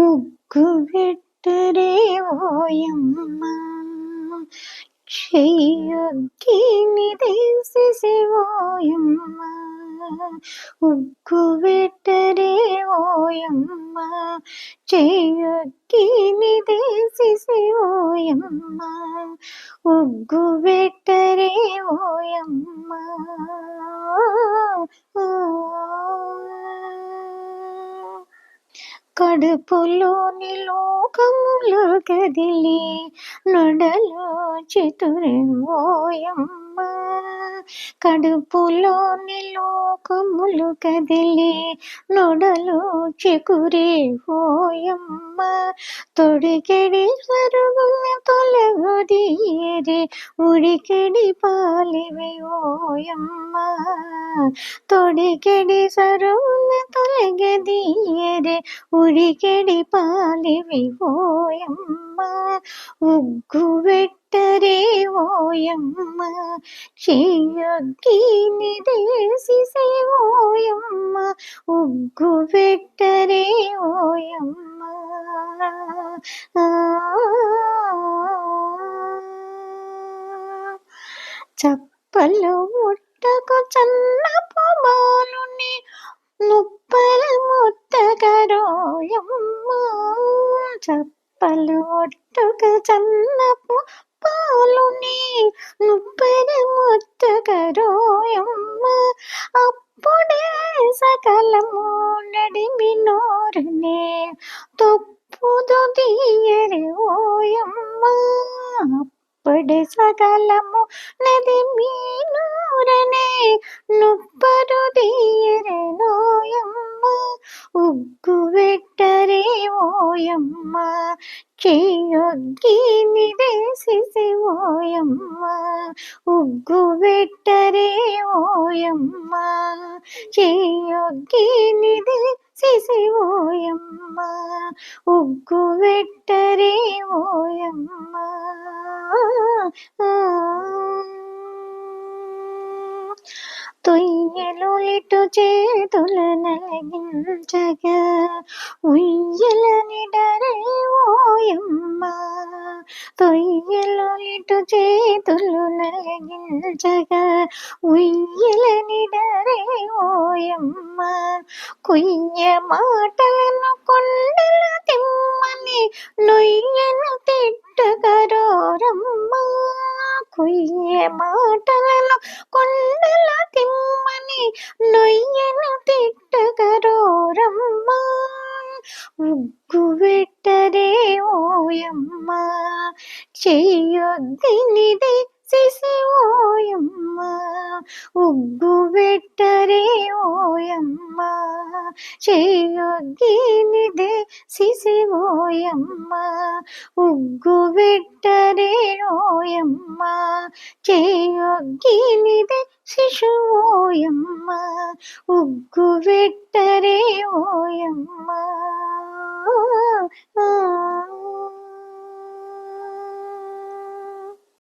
ఉగ్గు పెట్టరే ఓయమ్మ చెయ్యొక్కినిదేసి ఓయమ్మ ఉగ్గు పెట్టరే ఓయమ్మ చెయ్యొక్కినిదేసి ఓయమ్మ ఉగ్గు పెట్టరే ఓయమ్మ కడుపులోని లోకములు కదిలి నొడలో చతురంగోయమ్మ కడుపులోని లోకములు కదిలి నొడలు చెకురే హోయమ్మ తొడికెడి సరుగుల తొలగదీయరే ఉడికెడి పాలివి ఓయమ్మ. తొడికెడి సరుగుల తొలగదీయరే ఉడికెడి పాలివి ఓయమ్మ. ఉగ్గు వెట్టరే ఓయమ్మ చెయ్యొగ్గిని దేసి ఓయమ్మ ఉగ్గు పెట్టరే ఓయమ్మ. చప్పలు ముట్టకు చన్నపు బాలుని ముప్పల ముత్తగరోయమ్మ చప్పలు ఒట్టుక చన్నపు పాలుని ముప్పల ముత్తగరోయమ్మ అప్పుడే సకలము నడిమి నోరనే తొప్పుదు తీయరే ఓయమ్మ. అప్పుడే సకలము నది మీనూరనే నుప్పరు తీయరే నోయమ్మ. ఉగ్గు వెట్టరే ఓయమ్మ. చెయ్యొగ్గిని వేసి ఓయమ్మ. ఉగ్గు పెట్టరే ఓయమ్మ. చెయ్యొగ్గిని వేసి ఓయమ్మ. ఉగ్గు పెట్టరే ఓయమ్మ. చేతుల నలగించగా ఉయ్యల నిడరే ఓయమ్మ తొయ్యలు ఇటు చేతులు నలగించగా ఉయ్యల నిడరే ఓయమ్మ కుయ్య మాటలను కొండల తిమ్మని నొయ్యను తిట్టగరోరమ్మ కుయ్య మాటలను కొండల తిమ్మని నొయ్యను తిట్టగరోరమ్మ ఉగ్గు వెట్టరే ఓయమ్మ చెయ్యొద్దినిదే సిసి ఓయమ్మ ఉగ్గు వెట్టరే ఓయమ్మ చెయ్యొద్దినిదే సిసి ఓయమ్మ ఉగ్గు వెట్టరే ఓయమ్మ చెయ్యొగ్గినిదే శిశు ఓయమ్మ ఉగ్గు వెట్టరే ఓయమ్మ